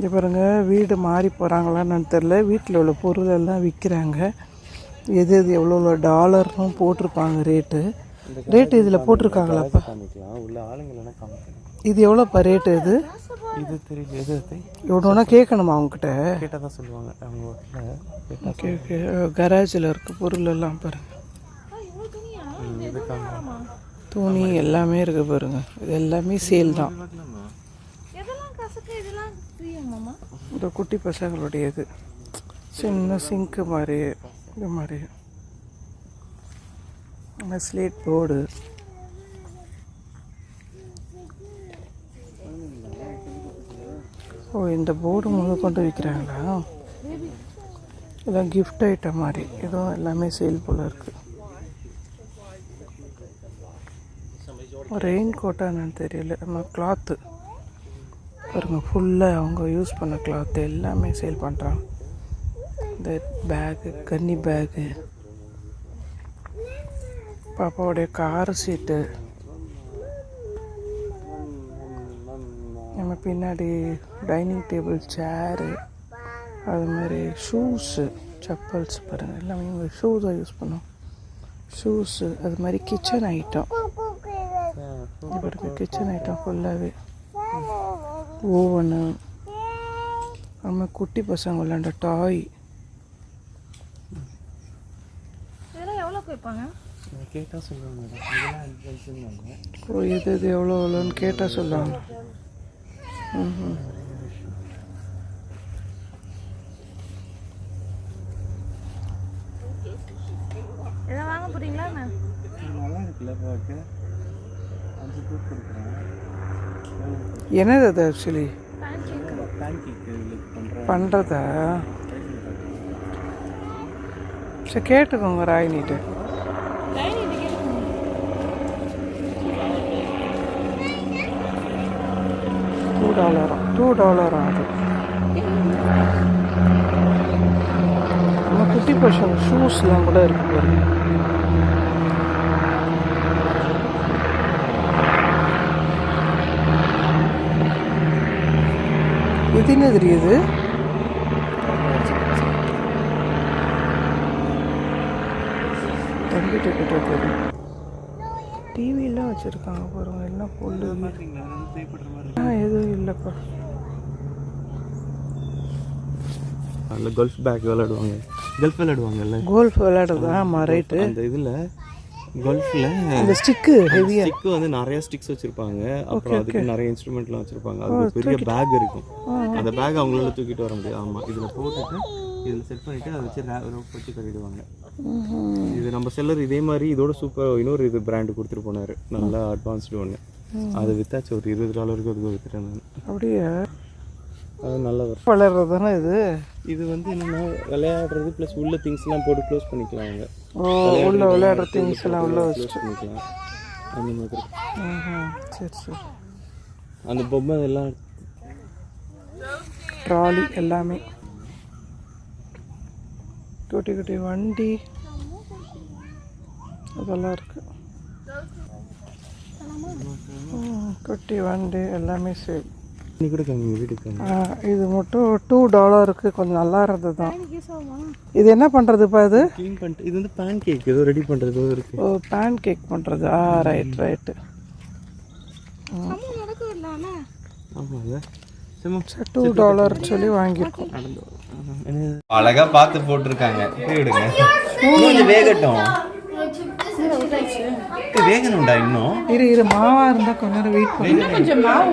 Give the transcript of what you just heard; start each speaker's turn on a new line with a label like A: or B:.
A: இங்கே பாருங்கள் வீடு மாறி போகிறாங்களான்னு தெரில வீட்டில் உள்ள பொருள் எல்லாம் விற்கிறாங்க எது எது எவ்வளோ எவ்வளோ டாலர்னும் போட்டிருப்பாங்க ரேட்டு ரேட்டு இதில் போட்டிருக்காங்களாப்பா இது எவ்வளோப்பா ரேட்டு இது?
B: இது தெரியல எது
A: எவ்வளோனா கேட்கணுமா அவங்ககிட்ட
B: கேட்டால் தான் சொல்லுவாங்க. அவங்க
A: ஓகே ஓகே. கராஜில் இருக்க பொருள் எல்லாம் பாருங்கள் துணி எல்லாமே இருக்கு பாருங்க. இது எல்லாமே சேல் தான்
C: இதெல்லாம் கசக்கு இதெல்லாம் ஃப்ரீயாமாம்மா
A: இந்த குட்டி பசங்களுடையது. சின்ன சிங்க்கு மாதிரி இது மாதிரி ஸ்லேட் போர்டு ஓ இந்த போர்டு முழு கொண்டு விற்கிறாங்களா இதெல்லாம் கிஃப்ட் ஐட்டம் மாதிரி. இதுவும் எல்லாமே சேல் போல் இருக்குது ரெயின் கோட்டா தெரியல. நம்ம கிளாத்து பாருங்க ஃபுல்லாக அவங்க யூஸ் பண்ண கிளாத் எல்லாமே சேல் பண்ணுறாங்க இந்த பேகு கன்னி பேகு பாப்பாவுடைய கார் சீட்டு நம்ம பின்னாடி டைனிங் டேபிள் சேரு அது மாதிரி ஷூஸு செப்பல்ஸ் பாருங்கள் எல்லாமே இவங்க ஷூ தான் யூஸ் பண்ணோம். ஷூஸு அது மாதிரி கிச்சன் ஐட்டம் பாருங்க கிச்சன் ஐட்டம் ஃபுல்லாகவே ஓவனு நம்ம குட்டி பசங்க விளாண்ட டாய்.
C: இதெல்லாம் எவ்வளோக்கு வைப்பாங்க
B: கேட்டால் சொல்லுவாங்க
A: எது எது எவ்வளோ எவ்வளோன்னு கேட்டால் சொல்லுவாங்க.
C: இதை வாங்க போறீங்களா என்ன?
B: நல்லா இருக்குல்ல பார்க்க அஞ்சு பேர் கொடுக்குறேன்.
A: என்னது அது ஆக்சுவலி பண்ணுறதா சரி கேட்டுக்கோங்க ராயினிட்டு டூ டாலரா? டூ டாலரா அது? நம்ம குட்டி பசங்க ஷூஸ்லாம் கூட இருக்கு பாருங்க. இது என்ன தெரியுது? தம்பிட்ட கிட்ட தெரியும். டிவிலாம் வச்சுருக்காங்க பாருங்க என்ன
B: மாதிரி
A: ஆ எதுவும் இல்லைப்பா.
B: அதில் கல்ஃப் பேக் விளையாடுவாங்க. கல்ஃப் விளையாடுவாங்கல்ல?
A: கோல்ஃப் விளையாடுறது ஆமாம் ரைட்டு
B: அந்த இதில் கல்ஃபில்
A: இந்த ஸ்டிக்கு ஹெவியாக
B: ஸ்டிக்கு வந்து நிறைய ஸ்டிக்ஸ் வச்சிருப்பாங்க. அப்புறம் அதுக்கு நிறைய இன்ஸ்ட்ருமெண்ட்லாம் வச்சிருப்பாங்க. அது ஒரு பெரிய பேக் இருக்கும். அந்த பேக் அவங்களால தூக்கிட்டு வர முடியாது. ஆமாம் இதில் போட்டுட்டு இதில் செட் பண்ணிட்டு அதை வச்சு ரோப் வச்சு கட்டிடுவாங்க. இது நம்ம செல்லர் இதே மாதிரி இதோட சூப்பர் இன்னொரு இது பிராண்டு கொடுத்துட்டு போனாரு. நல்லா அட்வான்ஸ்டு ஒன்று அது வித்தாச்சு. ஒரு இருபது டாலருக்கு அதுக்கு வித்துட்டேன் நான்.
A: அப்படியே?
B: அது நல்ல வரும்
A: வளர்றது தானே இது?
B: இது வந்து என்னன்னா விளையாடுறது ப்ளஸ் உள்ள திங்ஸ்லாம் போட்டு க்ளோஸ் பண்ணிக்கலாம் அவங்க.
A: உள்ள விளையாடுற திங்ஸ் எல்லாம் உள்ள
B: க்ளோஸ் பண்ணிக்கலாம். அந்த மாதிரி.
A: சரி சரி.
B: அந்த பொம்மை எல்லாம்
A: ட்ராலி எல்லாமே. குட்டி குட்டி வண்டி. அதெல்லாம் இருக்கு. ம், குட்டி வண்டி எல்லாமே சேம். இது மட்டும் டூ டாலருக்கு கொஞ்சம் நல்லா இருந்தது தான் இது என்ன பண்ணுறதுப்பா இது?
B: க்ளீன் பண்ணிட்டு இது வந்து பேன் கேக் ஏதோ ரெடி பண்ணுறது இருக்கு.
A: ஓ பேன் கேக் பண்ணுறது ஆ ரைட் ரைட்டு டூ டாலர் சொல்லி வாங்கியிருக்கோம்.
B: நடந்து அழகா பார்த்து போட்டிருக்காங்க. இப்படி விடுங்க கொஞ்சம் வேகட்டும். இது வேகணும்டா இன்னும்.
A: இரு இரு மாவா இருந்தா கொஞ்ச நேரம் வெயிட் பண்ணு
C: கொஞ்சம் மாவு